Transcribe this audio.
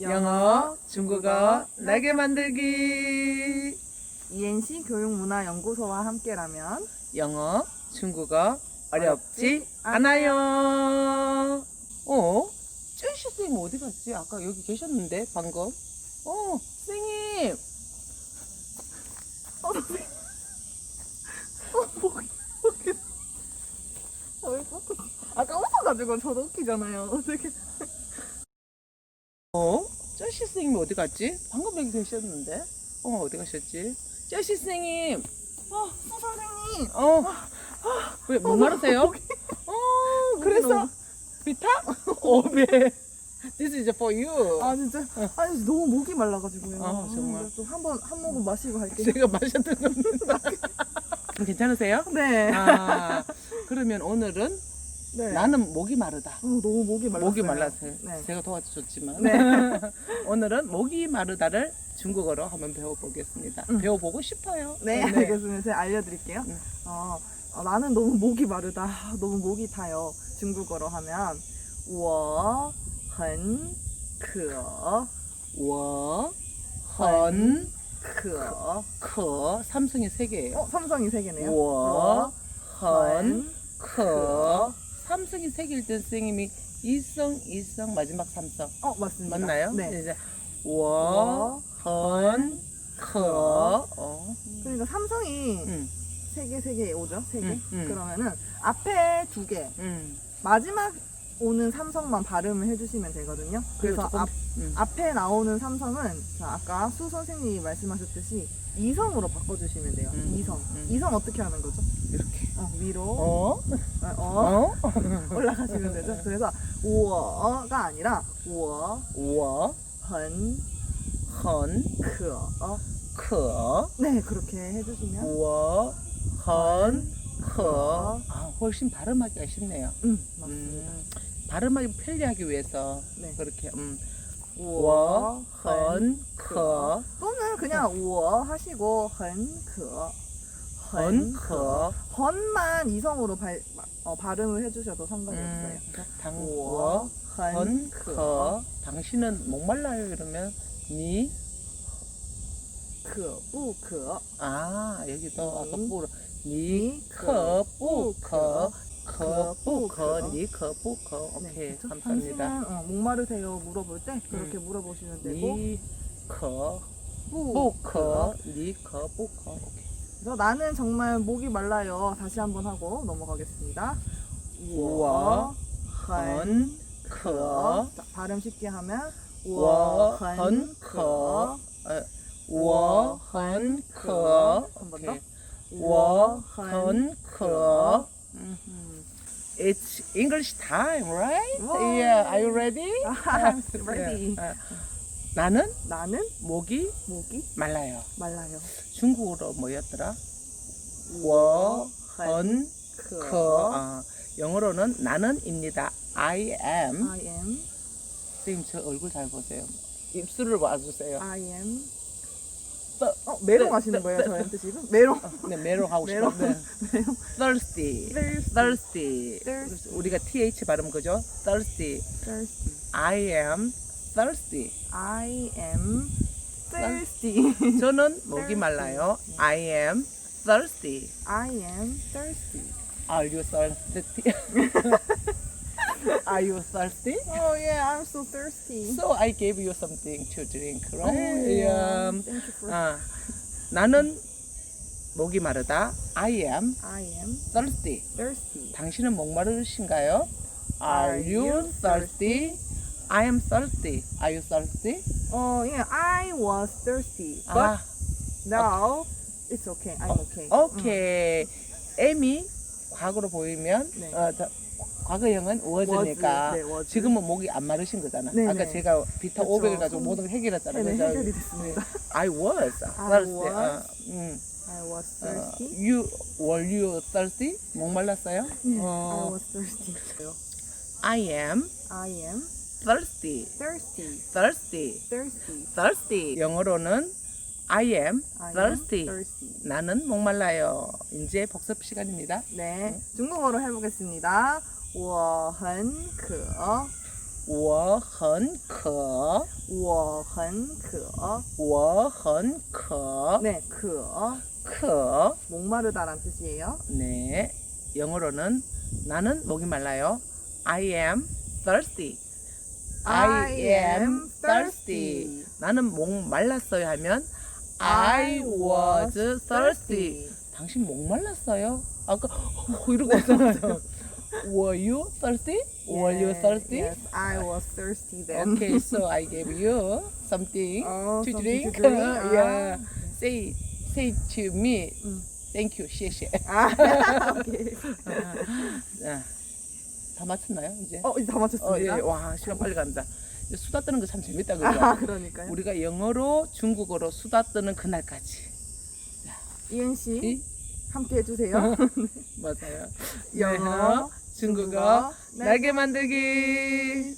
영어, 중국어, 날개 만들기. ENC 교육문화연구소와 함께라면 영어, 중국어 어렵지 않아요. 어? 쯔시 선생님 어디 갔지? 아까 여기 계셨는데 방금. 어, 선생님. 어, 선생님. 어, 목이, 목이. 어, 왜. 아까 웃어가지고 저도 웃기잖아요. 어떻게. 어? 쯔시 선생님 어디 갔지? 방금 여기 계셨는데. 어, 어디 가셨지? 쯔시 선생님. 어, 수 선생님. 어. 왜 목마르세요? 어, 그래서 비타? 어, 네. This is for you. 아, 진짜. 아니, 너무 목이 말라가지고요. 어, 정말. 아, 좀 한번, 한 모금 마시고 할게요. 제가 마셨던 건 괜찮으세요? 네. 아, 그러면 오늘은 네. 나는 목이 마르다. 어, 너무 목이 말랐어요. 목이 말라서 네. 제가 도와줬지만 네. 오늘은 목이 마르다를 중국어로 한번 배워보겠습니다. 음. 배워보고 싶어요. 네, 알겠습니다. 제가 알려드릴게요. 네. 어, 어, 나는 너무 목이 마르다. 너무 목이 타요. 중국어로 하면 我很渴 워, 헌, 渴 커, 삼성이 세 개예요. 어, 삼성이 세 개네요. 워, 헌, 헌, 커. 삼성이 세 개일 때 선생님이 이성, 이성, 마지막 삼성. 어, 맞습니다. 맞나요? 네. 이제 워, 헌, 커. 어. 그러니까 삼성이 음, 세 개, 세 개 오죠? 세 개? 음, 음. 그러면은 앞에 두 개, 음. 마지막 오는 삼성만 발음을 해주시면 되거든요. 그래서 조금, 앞, 음. 앞에 나오는 삼성은 자, 아까 수 선생님이 말씀하셨듯이 이성으로 바꿔주시면 돼요. 음, 이성. 음. 이성 어떻게 하는 거죠? 이렇게. 어, 위로 어? 어, 어, 어? 올라가시면 되죠. 그래서 我가 아니라 我 워, 很 헌, 渴 커. 네, 그렇게 해주시면 워, 헌, 커. 아, 훨씬 발음하기가 쉽네요. 음, 맞습니다. 음, 발음하기 편리하기 위해서 네. 그렇게 음. 我 워, 很 헌, 커. 또는 그냥 我 하시고 很渴 헌, 커. 헌만 이성으로 발, 어, 발음을 해주셔도 상관이 음, 없어요. 그래서 당, 我 워, 很 헌, 渴 커. 당신은 목말라요 이러면 니, 可不可 아, 여기도 아까 니, 뿌로 니, 니, 커, 뿌, 커. 커, 커, 뿌, 커, 커. 니, 커, 뿌, 커. 네, 오케이, 그쵸? 감사합니다. 당신은 어, 목마르세요 물어볼 때 그렇게 물어보시면 되고 니, 커, 뿌, 부, 커, 니, 커, 뿌, 커. 오케이. 그래서 나는 정말 목이 말라요. 다시 한번 하고 넘어가겠습니다. 우와, 헌, 커. 발음 쉽게 하면 우와, 헌, 커. 우와, 헌, 커. 한번 더. 우와, 헌, 커. It's English time, right? Whoa. Yeah, are you ready? I'm ready. Yeah. 나는 나는 목이 목이 말라요. 말라요. 중국어로 뭐였더라? 워, 헌, 그. 어, 영어로는 나는입니다. I am. I am. 선생님 저 얼굴 잘 보세요. 입술을 봐주세요. I am. 어, 어 메롱 네, 하시는 네, 거예요, 네. 저한테 지금? 메롱. 어, 네, 메롱 하고 싶어요. 메롱. thirsty. thirsty. thirsty. 우리가 th 발음 그죠? thirsty. thirsty. I am thirsty. I am thirsty 저는 목이 Thirsty. 말라요. 네. I am thirsty. I am thirsty Are you thirsty? Are you thirsty? Oh yeah I'm so thirsty So I gave you something to drink, Oh, right? yeah. Um, Thank you for 아, 나는 목이 마르다. I am I am thirsty. thirsty 당신은 목마르신가요? Are Are you you thirsty? I am thirsty. Are you thirsty? Oh yeah I was thirsty but 아, now it's okay I'm 어, okay 오케이. M이 과거로 보이면 네. 어, 저, 과거형은 was니까 was, 네, was. 지금은 목이 안 마르신 거잖아. 네, 아까 네. 제가 비타 그렇죠. 500을 가지고 모든 걸 해결했잖아. 네네 그죠? 해결이 됐습니다 I was I thirsty. was 어, 음. I was 어, thirsty you were you thirsty? 목말랐어요? 네, I 어, was thirsty I am I am thirsty. thirsty thirsty. thirsty thirsty. 영어로는 I am I am thirsty. thirsty 나는 목말라요. 이제 복습 시간입니다. 네 중국어로 해보겠습니다 我很渴 我很渴我很渴我很渴 네, 渴渴 목마르다란 뜻이에요. 네 영어로는 나는 목이 말라요 I am thirsty I am thirsty 나는 목 말랐어요 하면 I was thirsty 당신 목 말랐어요? 아까 어, 이러고 왔잖아요 Were you thirsty? Were you thirsty? Yes, I was thirsty then. Okay, so I gave you something Oh, to something to drink. drink? yeah. Ah. Say say to me. 음. Thank you. 谢谢. 아, 오케이. 자, 다 맞췄나요, 이제? 어, 이제 다 어, 예. 맞췄습니다. 와, 시간 빨리 간다. 이제 수다 떠는 거 참 재밌다 그죠? 아, 그러니까요. 우리가 영어로 중국어로 수다 떠는 그날까지. 이은 씨 이? 함께 해주세요. 맞아요. 영어, 중국어, 날개 만들기.